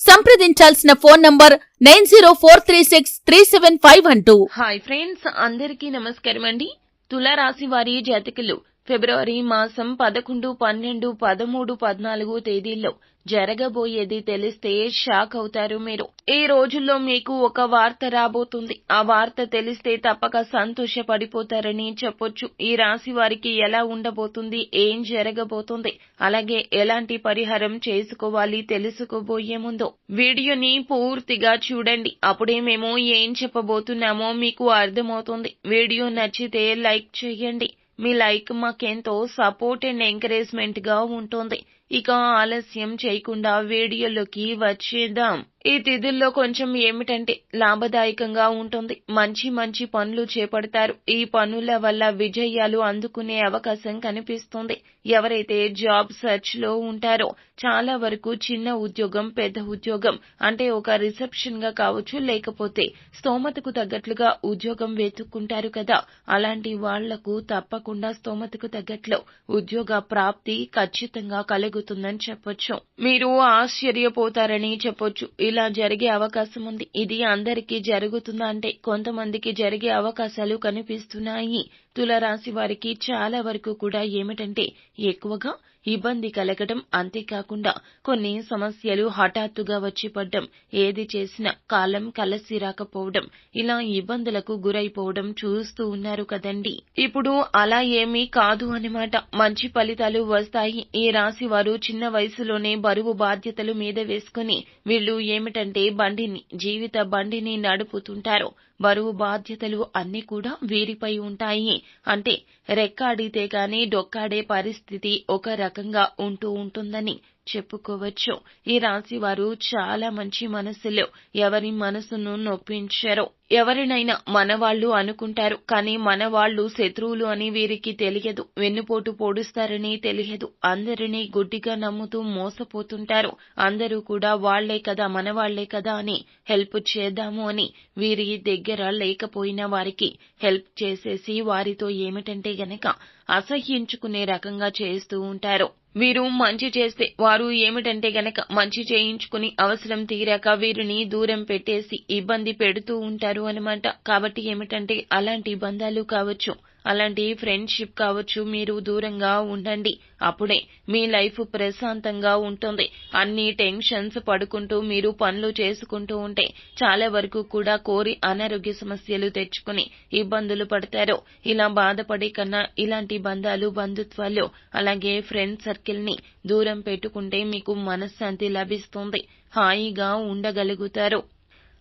సంప్రదించాల్సిన phone number nine zero four three six three seven five one two. Hi friends అందరికీ నమస్కారం అండి తులారాశి వారి జాతకులు ఫిబ్రవరి మాసం పదకొండు పన్నెండు పదమూడు పద్నాలుగు తేదీల్లో జరగబోయేది తెలిస్తే షాక్ అవుతారు మీరు. ఈ రోజుల్లో మీకు ఒక వార్త రాబోతుంది. ఆ వార్త తెలిస్తే తప్పక సంతోషపడిపోతారని చెప్పొచ్చు. ఈ రాశి వారికి ఎలా ఉండబోతుంది? ఏం జరగబోతుంది? అలాగే ఎలాంటి పరిహారం చేసుకోవాలి తెలుసుకోబోయే ముందు? వీడియోని పూర్తిగా చూడండి. అప్పుడే మేము ఏం చెప్పబోతున్నామో మీకు అర్థమవుతుంది. వీడియో నచ్చితే లైక్ చేయండి. మీ లైక్ మాకెంతో సపోర్ట్ అండ్ ఎంకరేజ్మెంట్గా ఉంటుంది. ఇక ఆలస్యం చేయకుండా వీడియోలోకి వచ్చేద్దాం. ఈ తిథుల్లో కొంచెం ఏమిటంటే లాభదాయకంగా ఉంటుంది. మంచి మంచి పనులు చేపడతారు. ఈ పనుల వల్ల విజయాలు అందుకునే అవకాశం కనిపిస్తుంది. ఎవరైతే జాబ్ సెర్చ్లో ఉంటారో చాలా వరకు చిన్న ఉద్యోగం పెద్ద ఉద్యోగం అంటే ఒక రిసెప్షన్గా కావచ్చు లేకపోతే స్తోమతకు తగ్గట్లుగా ఉద్యోగం వెతుక్కుంటారు కదా. అలాంటి వాళ్ళకు తప్పకుండా స్తోమతకు తగ్గట్లు ఉద్యోగ ప్రాప్తి ఖచ్చితంగా కలుగుతుందని చెప్పొచ్చు. మీరు ఆశ్చర్యపోతారని చెప్పొచ్చు. ఇలా జరిగే అవకాశం ఉంది. ఇది అందరికీ జరుగుతుందా అంటే కొంతమందికి జరిగే అవకాశాలు కనిపిస్తున్నాయి. తులరాశి వారికి చాలా వరకు కూడా ఏమిటంటే ఎక్కువగా ఇబ్బంది కలగడం అంతేకాకుండా కొన్ని సమస్యలు హఠాత్తుగా వచ్చి పడ్డం ఏది చేసినా కాలం కలసి రాకపోవడం ఇలా ఇబ్బందులకు గురైపోవడం చూస్తూ ఉన్నారు కదండి. ఇప్పుడు అలా ఏమీ కాదు అనమాట మంచి ఫలితాలు వస్తాయి. ఈ రాశి వారు చిన్న వయసులోనే బరువు బాధ్యతలు మీద వేసుకుని వీళ్ళు ఏమిటంటే బండిని జీవిత బండిని నడుపుతుంటారు. బరువు బాధ్యతలు అన్ని కూడా వీరిపై ఉంటాయి. అంటే రెక్కాడితే కాని డొక్కాడే పరిస్థితి ఒక రకంగా ఉంటూ ఉంటుందని చెప్పుకోవచ్చు. ఈ రాశి వారు చాలా మంచి మనసులో. ఎవరి మనసును నొప్పించరు. ఎవరినైనా మనవాళ్ళు అనుకుంటారు. కానీ మనవాళ్ళు శత్రువులు అని వీరికి తెలియదు. వెన్నుపోటు పొడుస్తారని తెలియదు. అందరినీ గుడ్డిగా నమ్ముతూ మోసపోతుంటారు. అందరూ కూడా వాళ్ళే కదా మనవాళ్ళే కదా అని హెల్ప్ చేద్దాము అని వీరి దగ్గర లేకపోయిన వారికి హెల్ప్ చేసేసి వారితో ఏమిటంటే గనక అసహ్యించుకునే రకంగా చేస్తూ ఉంటారు. వీరు మంచి చేస్తే వారు ఏమిటంటే గనక మంచి చేయించుకుని అవసరం తీరాక వీరిని దూరం పెట్టేసి ఇబ్బంది పెడుతూ ఉంటారు అనమాట కాబట్టి ఏమిటంటే అలాంటి బంధాలు కావచ్చు. అలాంటి ఫ్రెండ్షిప్ కావచ్చు మీరు దూరంగా ఉండండి. అప్పుడే మీ లైఫ్ ప్రశాంతంగా ఉంటుంది. అన్ని టెన్షన్స్ పడుకుంటూ మీరు పనులు చేసుకుంటూ ఉంటే చాలా వరకు కూడా కోరి అనారోగ్య సమస్యలు తెచ్చుకుని ఇబ్బందులు పడతారు. ఇలా బాధపడే కన్నా ఇలాంటి బంధాలు బంధుత్వాలు అలాగే ఫ్రెండ్ సర్కిల్ని దూరం పెట్టుకుంటే మీకు మనశ్శాంతి లభిస్తుంది. హాయిగా ఉండగలుగుతారు.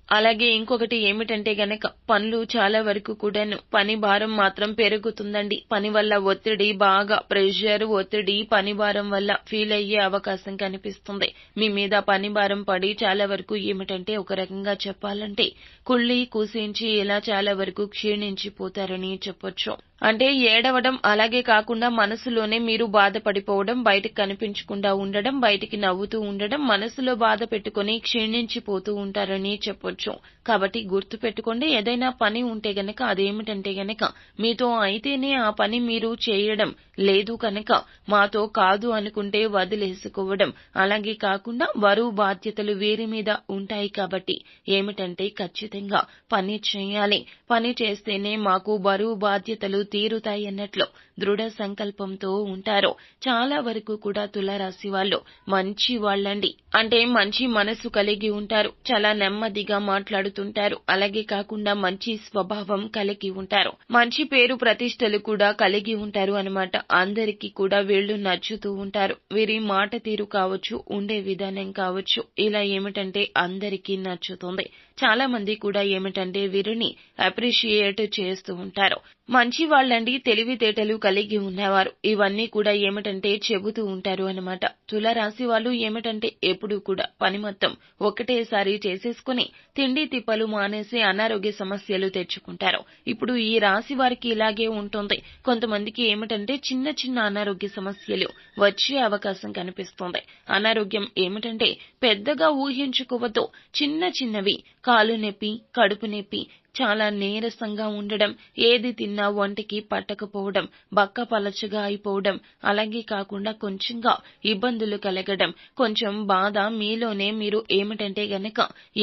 అలాగే ఇంకొకటి ఏమిటంటే గనక పనులు చాలా వరకు కూడాను పని భారం మాత్రం పెరుగుతుందండి. పని వల్ల ఒత్తిడి బాగా ప్రెషర్ ఒత్తిడి పని భారం వల్ల ఫీల్ అయ్యే అవకాశం కనిపిస్తుంది. మీ మీద పని భారం పడి చాలా వరకు ఏమిటంటే ఒక రకంగా చెప్పాలంటే కుళ్ళి కుసించి ఇలా చాలా వరకు క్షీణించిపోతారని చెప్పొచ్చు. అంటే ఏడవడం అలాగే కాకుండా మనసులోనే మీరు బాధపడిపోవడం బయటకు కనిపించకుండా ఉండడం బయటికి నవ్వుతూ ఉండడం మనసులో బాధ పెట్టుకుని క్షీణించిపోతూ ఉంటారని చెప్పొచ్చు. కాబట్టి గుర్తు పెట్టుకోండి ఏదైనా పని ఉంటే గనక అదేమిటంటే గనక మీతో అయితేనే ఆ పని మీరు చేయడం లేదు కనుక మాతో కాదు అనుకుంటే వదిలేసుకోవడం. అలాగే కాకుండా బరువు బాధ్యతలు వీరి మీద ఉంటాయి కాబట్టి ఏమిటంటే ఖచ్చితంగా పని చేయాలి. పని చేస్తేనే మాకు బరువు బాధ్యతలు తీరుతాయన్నట్లు దృఢ సంకల్పంతో ఉంటారు. చాలా వరకు కూడా తులారాశి వాళ్ళు మంచి వాళ్ళండి. అంటే మంచి మనసు కలిగి ఉంటారు. చాలా నెమ్మదిగా మాట్లాడుతుంటారు. అలాగే కాకుండా మంచి స్వభావం కలిగి ఉంటారు. మంచి పేరు ప్రతిష్టలు కూడా కలిగి ఉంటారు అనమాట అందరికీ కూడా వీళ్ళు నచ్చుతూ ఉంటారు. వీరి మాట తీరు కావచ్చు ఉండే విధానం కావచ్చు ఇలా ఏమిటంటే అందరికీ నచ్చుతుంది. చాలా మంది కూడా ఏమిటంటే వీరిని అప్రిషియేట్ చేస్తూ ఉంటారు. మంచి వాళ్ళండి తెలివితేటలు కలిగి ఉన్నవారు. ఇవన్నీ కూడా ఏమిటంటే చెబుతూ ఉంటారు అన్నమాట. తులారాశి వాళ్ళు ఏమిటంటే ఎప్పుడూ కూడా పని మొత్తం ఒకటేసారి చేసేసుకుని తిండి తిప్పలు మానేసి అనారోగ్య సమస్యలు తెచ్చుకుంటారు. ఇప్పుడు ఈ రాశి వారికి ఇలాగే ఉంటుంది. కొంతమందికి ఏమిటంటే చిన్న చిన్న అనారోగ్య సమస్యలు వచ్చే అవకాశం కనిపిస్తుంది. అనారోగ్యం ఏమిటంటే పెద్దగా ఊహించుకోవద్దు. చిన్న చిన్నవి కాలు నొప్పి కడుపు నొప్పి చాలా నీరసంగా ఉండడం ఏది తిన్నా ఒంటికి పట్టకపోవడం బక్క పలచగా అయిపోవడం అలాగే కాకుండా కొంచెంగా ఇబ్బందులు కలగడం కొంచెం బాధ మీలోనే మీరు ఏమిటంటే గనక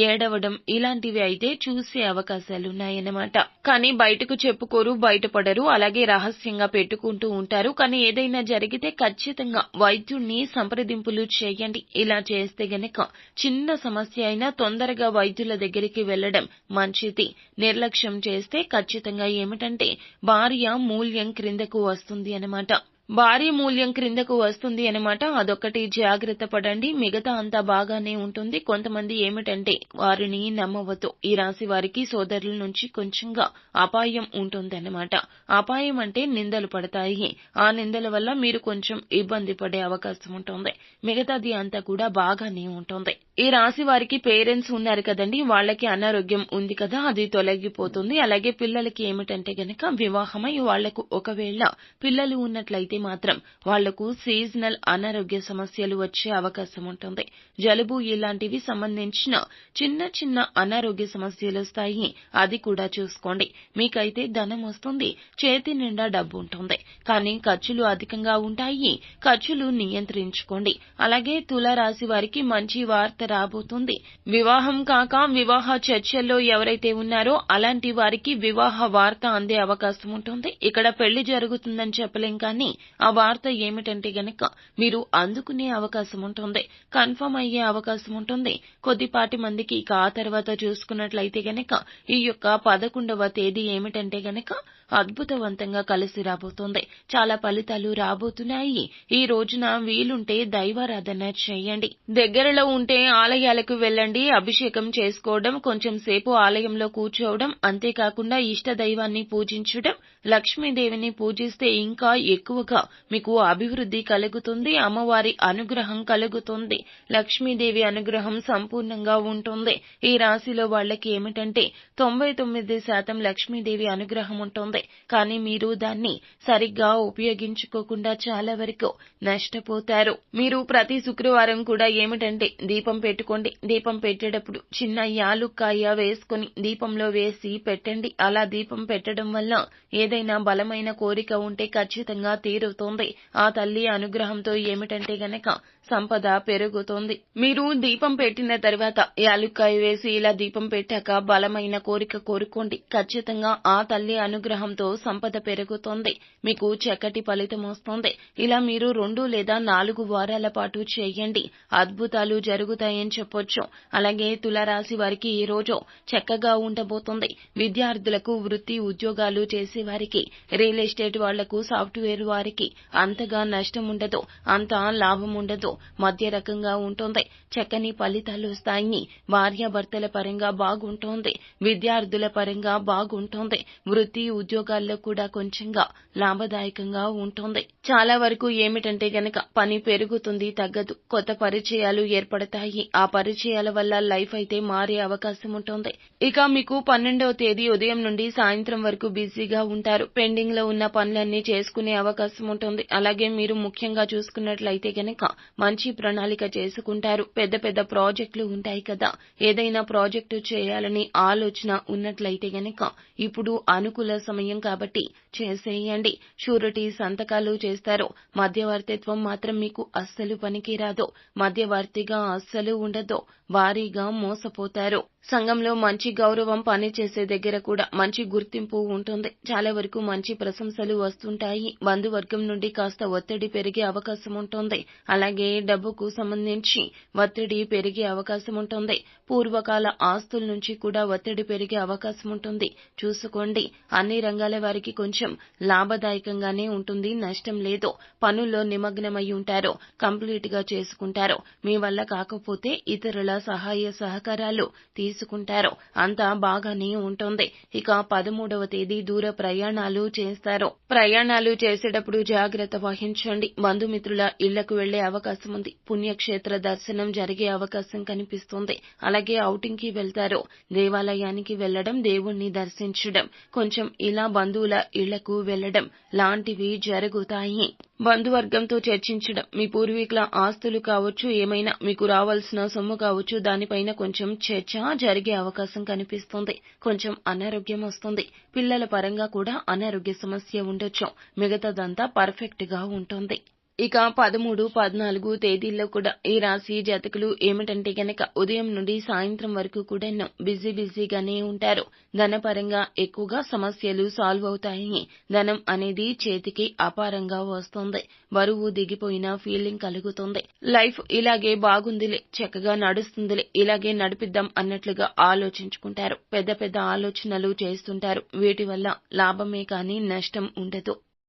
ఏడవడం ఇలాంటివి అయితే చూసే అవకాశాలున్నాయన్నమాట. కానీ బయటకు చెప్పుకోరు బయటపడరు అలాగే రహస్యంగా పెట్టుకుంటూ ఉంటారు. కానీ ఏదైనా జరిగితే ఖచ్చితంగా వైద్యుణ్ణి సంప్రదింపులు చేయండి. ఇలా చేస్తే గనక చిన్న సమస్య అయినా తొందరగా వైద్యుల దగ్గరికి వెళ్ళడం మంచిది. నిర్లక్ష్యం చేస్తే ఖచ్చితంగా ఏమిటంటే భార్య మూల్యం క్రిందకు వస్తుంది అన్నమాట. భారీ మూల్యం క్రిందకు వస్తుంది అనమాట అదొక్కటి జాగ్రత్త పడండి. మిగతా అంతా బాగానే ఉంటుంది. కొంతమంది ఏమిటంటే వారిని నమ్మవద్దు. ఈ రాశి వారికి సోదరుల నుంచి కొంచెంగా అపాయం ఉంటుందన్నమాట. అపాయం అంటే నిందలు పడతాయి. ఆ నిందల వల్ల మీరు కొంచెం ఇబ్బంది పడే అవకాశం ఉంటుంది. మిగతాది అంతా కూడా బాగానే ఉంటుంది. ఈ రాశి వారికి పేరెంట్స్ ఉన్నారు కదండి వాళ్ళకి అనారోగ్యం ఉంది కదా అది తొలగిపోతుంది. అలాగే పిల్లలకి ఏమిటంటే గనక వివాహమై వాళ్ళకు ఒకవేళ పిల్లలు ఉన్నట్లయితే మాత్రం వాళ్ళకు సీజనల్ అనారోగ్య సమస్యలు వచ్చే అవకాశం ఉంటుంది. జలుబు ఇలాంటివి సంబంధించిన చిన్న చిన్న అనారోగ్య సమస్యలు వస్తాయి అది కూడా చూసుకోండి. మీకైతే ధనం వస్తుంది చేతి నిండా డబ్బు ఉంటుంది. కానీ ఖర్చులు అధికంగా ఉంటాయి ఖర్చులు నియంత్రించుకోండి. అలాగే తులారాశి వారికి మంచి వార్త రాబోతుంది. వివాహం కాక వివాహ చర్చల్లో ఎవరైతే ఉన్నారో అలాంటి వారికి వివాహ వార్త అందే అవకాశం ఉంటుంది. ఇక్కడ పెళ్ళి జరుగుతుందని చెప్పలేం కానీ ఆ వార్త ఏమిటంటే గనక మీరు అందుకునే అవకాశం ఉంటుంది. కన్ఫర్మ్ అయ్యే అవకాశం ఉంటుంది. కొద్దిపాటి మందికి ఇక ఆ తర్వాత చూసుకున్నట్లయితే గనక ఈ యొక్క పదకొండవ తేదీ ఏమిటంటే గనక అద్భుతవంతంగా కలిసి రాబోతోంది. చాలా ఫలితాలు రాబోతున్నాయి. ఈ రోజున వీలుంటే దైవారాధన చేయండి. దగ్గరలో ఉంటే ఆలయాలకు వెళ్ళండి అభిషేకం చేసుకోవడం కొంచెం సేపు ఆలయంలో కూర్చోవడం అంతేకాకుండా ఇష్ట దైవాన్ని పూజించడం లక్ష్మీదేవిని పూజిస్తే ఇంకా ఎక్కువగా మీకు అభివృద్ధి కలుగుతుంది అమ్మవారి అనుగ్రహం కలుగుతుంది లక్ష్మీదేవి అనుగ్రహం సంపూర్ణంగా ఉంటుంది. ఈ రాశిలో వాళ్ళకి ఏమిటంటే తొంభై తొమ్మిది శాతం లక్ష్మీదేవి అనుగ్రహం ఉంటుంది. కానీ మీరు దాన్ని సరిగ్గా ఉపయోగించుకోకుండా చాలా వరకు నష్టపోతారు. మీరు ప్రతి శుక్రవారం కూడా ఏమిటంటే దీపం పెట్టుకోండి. దీపం పెట్టేటప్పుడు చిన్న యాలుక్కాయ వేసుకుని దీపంలో వేసి పెట్టండి. అలా దీపం పెట్టడం వల్ల ఏదైనా బలమైన కోరిక ఉంటే ఖచ్చితంగా తీరుతోంది. ఆ తల్లి అనుగ్రహంతో ఏమిటంటే గనక సంపద పెరుగుతోంది. మీరు దీపం పెట్టిన తర్వాత యాలుక్కాయ వేసి ఇలా దీపం పెట్టాక బలమైన కోరిక కోరుకోండి. ఖచ్చితంగా ఆ తల్లి అనుగ్రహంతో సంపద పెరుగుతోంది. మీకు చక్కటి ఫలితం వస్తుంది. ఇలా మీరు రెండు లేదా నాలుగు వారాల పాటు చేయండి. అద్భుతాలు జరుగుతాయని చెప్పొచ్చు. అలాగే తులారాశి వారికి ఈ రోజు చక్కగా ఉండబోతుంది. విద్యార్థులకు వృత్తి ఉద్యోగాలు చేసే వారికి రియల్ ఎస్టేట్ వాళ్ళకు సాఫ్ట్వేర్ వారికి అంతగా నష్టం ఉండదు. అంత లాభం ఉండదు. మధ్య రకంగా ఉంటుంది. చక్కని ఫలితాలు వస్తాయి. భార్యాభర్తల పరంగా బాగుంటోంది. విద్యార్థుల పరంగా బాగుంటోంది. వృత్తి ఉద్యోగాల్లో కూడా కొంచెంగా లాభదాయకంగా ఉంటుంది. చాలా వరకు ఏమిటంటే గనక పని పెరుగుతుంది తగ్గదు. కొత్త పరిచయాలు ఏర్పడతాయి. ఆ పరిచయాల వల్ల లైఫ్ అయితే మారే అవకాశం ఉంటుంది. ఇక మీకు పన్నెండవ తేదీ ఉదయం నుండి సాయంత్రం వరకు బిజీగా ఉంటారు. పెండింగ్లో ఉన్న పనులన్నీ చేసుకునే అవకాశం ఉంటుంది. అలాగే మీరు ముఖ్యంగా చూసుకున్నట్లయితే గనక మంచి ప్రణాళిక చేసుకుంటారు. పెద్ద పెద్ద ప్రాజెక్టులు ఉంటాయి కదా. ఏదైనా ప్రాజెక్టు చేయాలని ఆలోచన ఉన్నట్లయితే గనక ఇప్పుడు అనుకూల సమయం కాబట్టి చేసేయండి. షూరిటీ సంతకాలు చేస్తారు. మధ్యవర్తిత్వం మాత్రం మీకు అస్సలు పనికిరాదు. మధ్యవర్తిగా అస్సలు ఉండదు. భారీగా మోసపోతారు. సంఘంలో మంచి గౌరవం పనిచేసే దగ్గర కూడా మంచి గుర్తింపు ఉంటుంది. చాలా వరకు మంచి ప్రశంసలు వస్తుంటాయి. బంధువర్గం నుండి కాస్త ఒత్తిడి పెరిగే అవకాశం ఉంటుంది. అలాగే డబ్బుకు సంబంధించి ఒత్తిడి పెరిగే అవకాశం ఉంటుంది. పూర్వకాల ఆస్తుల నుంచి కూడా ఒత్తిడి పెరిగే అవకాశం ఉంటుంది. చూసుకోండి. అన్ని రంగాల వారికి కొంచెం కొంచెం లాభదాయకంగానే ఉంటుంది. నష్టం లేదు. పనుల్లో నిమగ్నమై ఉంటారు. కంప్లీట్గా చేసుకుంటారు. మీ వల్ల కాకపోతే ఇతరుల సహాయ సహకారాలు తీసుకుంటారు. అంతా బాగానే ఉంటుంది. ఇక పదమూడవ తేదీ దూర ప్రయాణాలు చేస్తారు. ప్రయాణాలు చేసేటప్పుడు జాగ్రత్త వహించండి. బంధుమిత్రుల ఇళ్ళకు వెళ్ళే అవకాశం ఉంది. పుణ్యక్షేత్ర దర్శనం జరిగే అవకాశం కనిపిస్తుంది. అలాగే ఔటింగ్కి వెళ్తారు. దేవాలయానికి వెళ్ళడం దేవుణ్ణి దర్శించడం. కొంచెం ఇలా బంధువుల ఇళ్ళకు వెళ్ళడం లాంటివి జరుగుతాయి. బంధువర్గంతో చర్చించడం మీ పూర్వీకుల ఆస్తులు కావచ్చు ఏమైనా మీకు రావాల్సిన సొమ్ము కావచ్చు దానిపైన కొంచెం చర్చ జరిగే అవకాశం కనిపిస్తుంది. కొంచెం అనారోగ్యం వస్తుంది. పిల్లల పరంగా కూడా అనారోగ్య సమస్య ఉండొచ్చు. మిగతాదంతా పర్ఫెక్ట్గా ఉంటుంది. ఇక పదమూడు పద్నాలుగు తేదీల్లో కూడా ఈ రాశి జాతకులు ఏమిటంటే గనక ఉదయం నుండి సాయంత్రం వరకు కూడా బిజీ బిజీగానే ఉంటారు. ధనపరంగా ఎక్కువగా సమస్యలు సాల్వ్ అవుతాయి. ధనం అనేది చేతికి అపారంగా వస్తుంది. బరువు దిగిపోయిన ఫీలింగ్ కలుగుతుంది. లైఫ్ ఇలాగే బాగుందిలే చక్కగా నడుస్తుందిలే ఇలాగే నడిపిద్దాం అన్నట్లుగా ఆలోచించుకుంటారు. పెద్ద పెద్ద ఆలోచనలు చేస్తుంటారు. వీటి వల్ల లాభమే కానీ నష్టం ఉండదు.